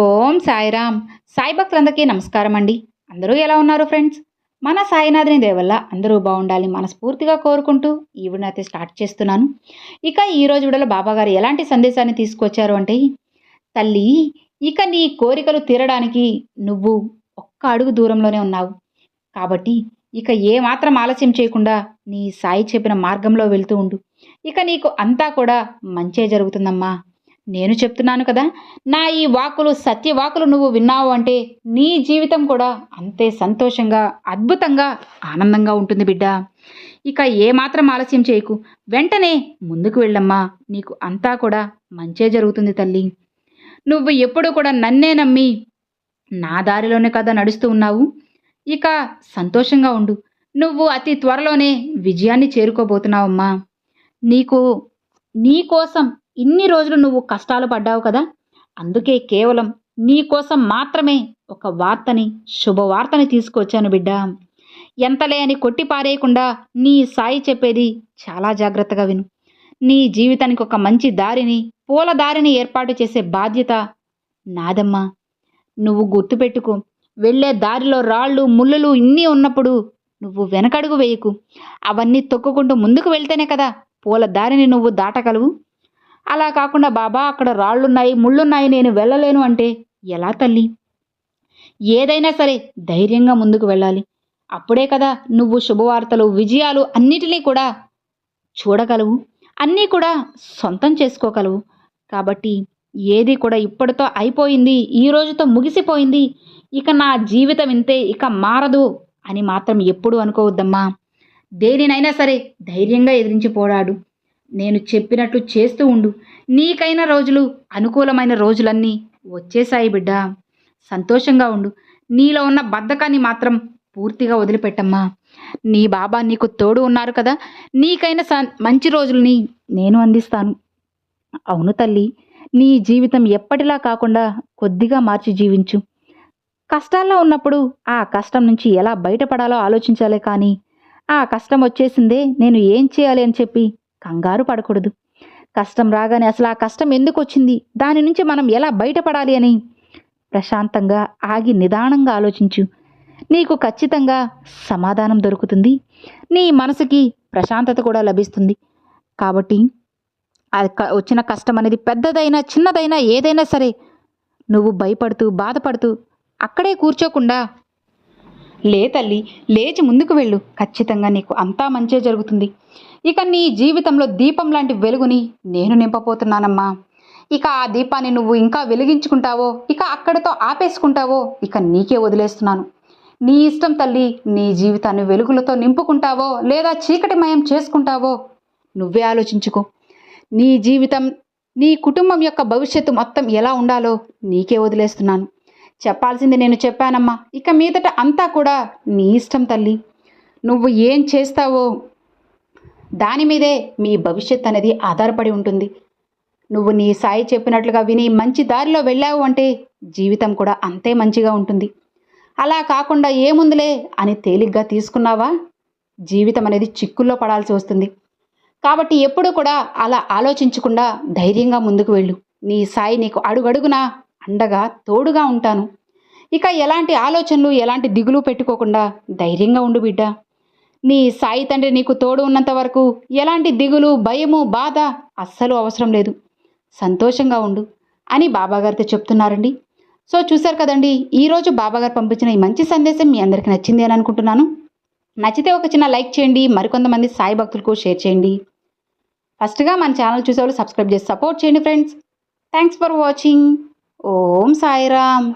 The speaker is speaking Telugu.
ఓం సాయిరామ్. సాయి భక్తులందరికీ నమస్కారం అండి. అందరూ ఎలా ఉన్నారు ఫ్రెండ్స్? మన సాయినాథుని దేవల్ల అందరూ బాగుండాలి మనస్ఫూర్తిగా కోరుకుంటూ ఈ అయితే స్టార్ట్ చేస్తున్నాను. ఇక ఈ రోజు బాబాగారు ఎలాంటి సందేశాన్ని తీసుకొచ్చారు అంటే తల్లి ఇక నీ కోరికలు తీరడానికి నువ్వు ఒక్క అడుగు దూరంలోనే ఉన్నావు. కాబట్టి ఇక ఏమాత్రం ఆలస్యం చేయకుండా నీ సాయి చెప్పిన మార్గంలో వెళ్తూ ఉండు. ఇక నీకు అంతా కూడా మంచే జరుగుతుందమ్మా. నేను చెప్తున్నాను కదా నా ఈ వాకులు సత్యవాకులు నువ్వు విన్నావు అంటే నీ జీవితం కూడా అంతే సంతోషంగా అద్భుతంగా ఆనందంగా ఉంటుంది బిడ్డ. ఇక ఏమాత్రం ఆలస్యం చేయకు. వెంటనే ముందుకు వెళ్ళమ్మా. నీకు అంతా కూడా మంచే జరుగుతుంది తల్లి. నువ్వు ఎప్పుడు కూడా నన్నే నమ్మి నా దారిలోనే కదా నడుస్తూ ఉన్నావు. ఇక సంతోషంగా ఉండు. నువ్వు అతి త్వరలోనే విజయాన్ని చేరుకోబోతున్నావమ్మా. నీకు నీకోసం ఇన్ని రోజులు నువ్వు కష్టాలు పడ్డావు కదా? అందుకే కేవలం నీకోసం మాత్రమే ఒక వార్తని శుభవార్తని తీసుకొచ్చాను బిడ్డ. ఎంతలే అని కొట్టి పారేయకుండా నీ సాయి చెప్పేది చాలా జాగ్రత్తగా విను. నీ జీవితానికి ఒక మంచి దారిని పూల దారిని ఏర్పాటు చేసే బాధ్యత నాదమ్మా. నువ్వు గుర్తుపెట్టుకో వెళ్ళే దారిలో రాళ్ళు ముళ్ళులు ఇన్ని ఉన్నప్పుడు నువ్వు వెనకడుగు వేయకు. అవన్నీ తొక్కుకుంటూ ముందుకు వెళ్తేనే కదా పూల దారిని నువ్వు దాటగలవు? అలా కాకుండా బాబా అక్కడ రాళ్ళున్నాయి ముళ్ళున్నాయి నేను వెళ్ళలేను అంటే ఎలా తల్లి? ఏదైనా సరే ధైర్యంగా ముందుకు వెళ్ళాలి. అప్పుడే కదా నువ్వు శుభవార్తలు విజయాలు అన్నిటినీ కూడా చూడగలవు. అన్నీ కూడా సొంతం చేసుకోగలవు. కాబట్టి ఏది కూడా ఇప్పటితో అయిపోయింది ఈ రోజుతో ముగిసిపోయింది. ఇక నా జీవితం ఇంతే ఇక మారదు అని మాత్రం ఎప్పుడు అనుకోవద్దమ్మా. దేనినైనా సరే ధైర్యంగా ఎదిరించి పోరాడు. నేను చెప్పినట్లు చేస్తూ ఉండు. నీకైన రోజులు అనుకూలమైన రోజులన్నీ వచ్చేసాయి బిడ్డ. సంతోషంగా ఉండు. నీలో ఉన్న బద్ధకాన్ని మాత్రం పూర్తిగా వదిలిపెట్టమ్మా. నీ బాబా నీకు తోడు ఉన్నారు కదా. నీకైన స మంచి రోజుల్ని నేను అందిస్తాను. అవును తల్లి నీ జీవితం ఎప్పటిలా కాకుండా కొద్దిగా మార్చి జీవించు. కష్టాల్లో ఉన్నప్పుడు ఆ కష్టం నుంచి ఎలా బయటపడాలో ఆలోచించాలే కానీ ఆ కష్టం వచ్చేసిందే నేను ఏం చేయాలి అని చెప్పి కంగారు పడకూడదు. కష్టం రాగానే అసలు ఆ కష్టం ఎందుకు వచ్చింది దాని నుంచి మనం ఎలా బయటపడాలి అని? ప్రశాంతంగా ఆగి నిదానంగా ఆలోచించు. నీకు ఖచ్చితంగా సమాధానం దొరుకుతుంది. నీ మనసుకి ప్రశాంతత కూడా లభిస్తుంది. కాబట్టి అది క- వచ్చిన కష్టం అనేది పెద్దదైనా చిన్నదైనా ఏదైనా సరే నువ్వు భయపడుతూ బాధపడుతూ అక్కడే కూర్చోకుండా లే తల్లి లేచి ముందుకు వెళ్ళు. ఖచ్చితంగా నీకు అంతా మంచే జరుగుతుంది. ఇక నీ జీవితంలో దీపం లాంటి వెలుగుని నేను నింపపోతున్నానమ్మా ఇక ఆ దీపాన్ని నువ్వు ఇంకా వెలిగించుకుంటావో ఇక అక్కడితో ఆపేసుకుంటావో ఇక నీకే వదిలేస్తున్నాను. నీ ఇష్టం తల్లి నీ జీవితాన్ని వెలుగులతో నింపుకుంటావో లేదా చీకటిమయం చేసుకుంటావో నువ్వే ఆలోచించుకో. నీ జీవితం నీ కుటుంబం యొక్క భవిష్యత్తు మొత్తం ఎలా ఉండాలో నీకే వదిలేస్తున్నాను. చెప్పాల్సింది నేను చెప్పానమ్మా. ఇక మీదట అంతా కూడా నీ ఇష్టం తల్లి. నువ్వు ఏం చేస్తావో దాని మీదే మీ భవిష్యత్ అనేది ఆధారపడి ఉంటుంది. నువ్వు నీ సాయి చెప్పినట్లుగా విని మంచి దారిలో వెళ్ళావు అంటే జీవితం కూడా అంతే మంచిగా ఉంటుంది. అలా కాకుండా ఏముందిలే అని తేలిగ్గా తీసుకున్నావా? జీవితం అనేది చిక్కుల్లో పడాల్సి వస్తుంది. కాబట్టి ఎప్పుడు కూడా అలా ఆలోచించకుండా ధైర్యంగా ముందుకు వెళ్ళు. నీ సాయి నీకు అడుగడుగునా అండగా తోడుగా ఉంటాను. ఇక ఎలాంటి ఆలోచనలు ఎలాంటి దిగులు పెట్టుకోకుండా ధైర్యంగా ఉండు బిడ్డ. నీ సాయి తండ్రి నీకు తోడు ఉన్నంత వరకు ఎలాంటి దిగులు భయము బాధ అస్సలు అవసరం లేదు. సంతోషంగా ఉండు అని బాబాగారితో చెప్తున్నారండి. సో చూశారు కదండి ఈరోజు బాబాగారు పంపించిన ఈ మంచి సందేశం మీ అందరికీ నచ్చింది అని అనుకుంటున్నాను. నచ్చితే ఒక చిన్న లైక్ చేయండి మరికొంతమంది సాయి భక్తులకు షేర్ చేయండి. ఫస్ట్గా మన ఛానల్ చూసేవాళ్ళు సబ్స్క్రైబ్ చేసి సపోర్ట్ చేయండి friends. Thanks for watching. Om Sairam.